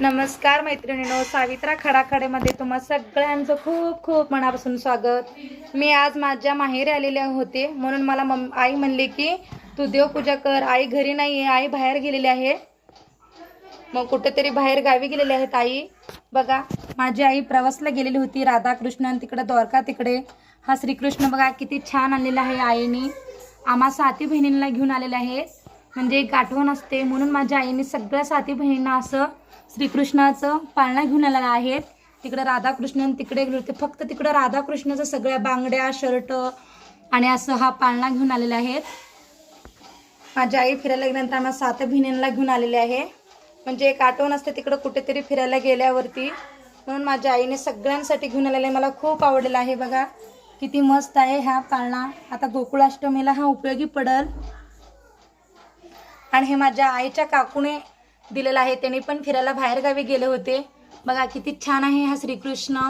नमस्कार मैत्रिणीनो सावित्रा खडाखडेमध्ये तुम्हा सगळ्यांचं खूप खूप मनापासून स्वागत. मी आज माझ्या माहेरी आलेल्या होते म्हणून मला मम आई म्हणली की तू देवपूजा कर आई घरी नाही आहे आई बाहेर गेलेली आहे. मग कुठेतरी बाहेर गावी गेलेली आहेत आई बघा माझी आई प्रवासला गेलेली होती राधाकृष्ण तिकडं तिकडे द्वारका तिकडे. हा श्रीकृष्ण बघा किती छान आणलेला आहे आईने. आम्हा साती बहिणींना घेऊन आलेला आहे. म्हणजे एक आठवण असते. म्हणून माझ्या आईने सगळ्या साथी बहिणींना असं श्रीकृष्णाचं पाळणा घेऊन आलेला आहे. तिकडं राधाकृष्ण तिकडे गेले होते फक्त तिकडं राधाकृष्णाचं सगळ्या बांगड्या शर्ट आणि असं हा पाळणा घेऊन आलेला आहेत माझी आई फिरायला गेल्यानंतर आम्हाला सात बहिणींना घेऊन आलेले आहे. म्हणजे एक आठवण असते तिकडं कुठेतरी फिरायला गेल्यावरती. म्हणून माझ्या आईने सगळ्यांसाठी घेऊन आलेलं आहे. मला खूप आवडलेलं आहे बघा. किती मस्त आहे हा पाळणा. आता गोकुळाष्टमीला हा उपयोगी पडल. आणि हे माझ्या आईच्या काकूने दिलेलं आहे. त्यांनी पण फिरायला बाहेरगावी गेले होते. बघा किती छान आहे हा श्रीकृष्ण.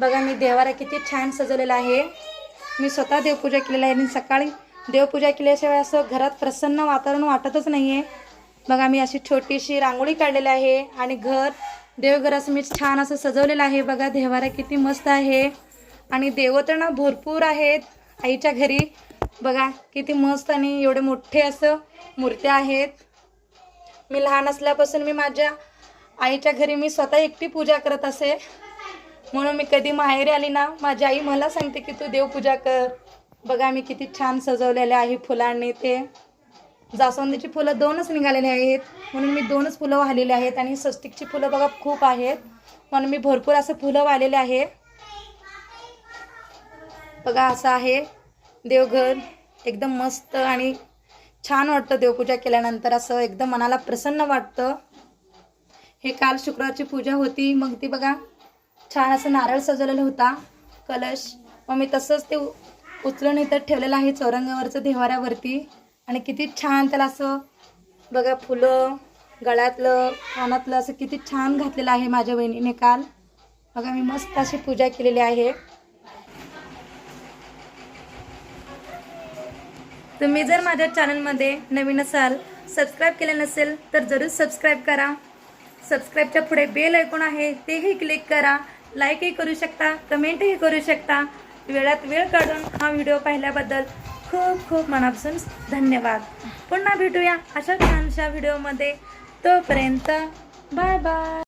बघा मी देवाला किती छान सजवलेला आहे. मी स्वतः देवपूजा केलेली आहे. आणि सकाळी देवपूजा केल्याशिवाय असं घरात प्रसन्न वातावरण वाटतच नाही आहे बघा मी अशी छोटीशी रांगोळी काढलेली आहे आणि घर देवघर असं मी छान असं सजवलेलं आहे. बघा देवारा किती मस्त आहे. आणि देवतणं भरपूर आहेत आईच्या घरी. बघा किती मस्त आणि एवढे मोठे असं मूर्त्या आहेत. मी लहान असल्यापासून मी माझ्या आईच्या घरी मी स्वतः एकटी पूजा करत असे. म्हणून मी कधी माहेरी आली ना माझी आई मला सांगते की तू देवपूजा कर. बघा मी किती छान सजवलेले आहे फुलांनी ते. जास्वंदीची फुलं दोनच निघालेली आहेत. म्हणून मी दोनच फुलं वाहिलेली आहेत आणि स्वस्तिकची फुलं बघा खूप आहेत. म्हणून मी भरपूर असं फुलं वाहिलेले आहे. बघा असं आहे. देवघर एकदम मस्त आणि छान वाटतं देवपूजा केल्यानंतर. असं एकदम मनाला प्रसन्न वाटतं. हे काल शुक्रवारची पूजा होती. मग ती बघा छान असं नारळ सजवलेला होता. कलश. मग मी तसंच ते उचलून इथं ठेवलेलं आहे चौरंगावरचं देवाऱ्यावरती आणि किती छान त्याला असं बघा फुलं गळ्यातलं कानातलं असं किती छान घातलेलं आहे माझ्या बहिणीने काल. बघा मी मस्त अशी पूजा केलेली आहे. तुम्ही जर माझ्या चॅनलमध्ये नवीन असाल सबस्क्राईब केलं नसेल तर जरूर सबस्क्राईब करा. सबस्क्राईबच्या पुढे बेल ऐकून आहे तेही क्लिक करा. लाईकही करू शकता कमेंटही करू शकता. वेळात वेळ काढून हा व्हिडिओ पाहिल्याबद्दल खूप खूप मनापासून धन्यवाद. पुन्हा भेटूया अशा छानशा व्हिडिओमध्ये तोपर्यंत बाय बाय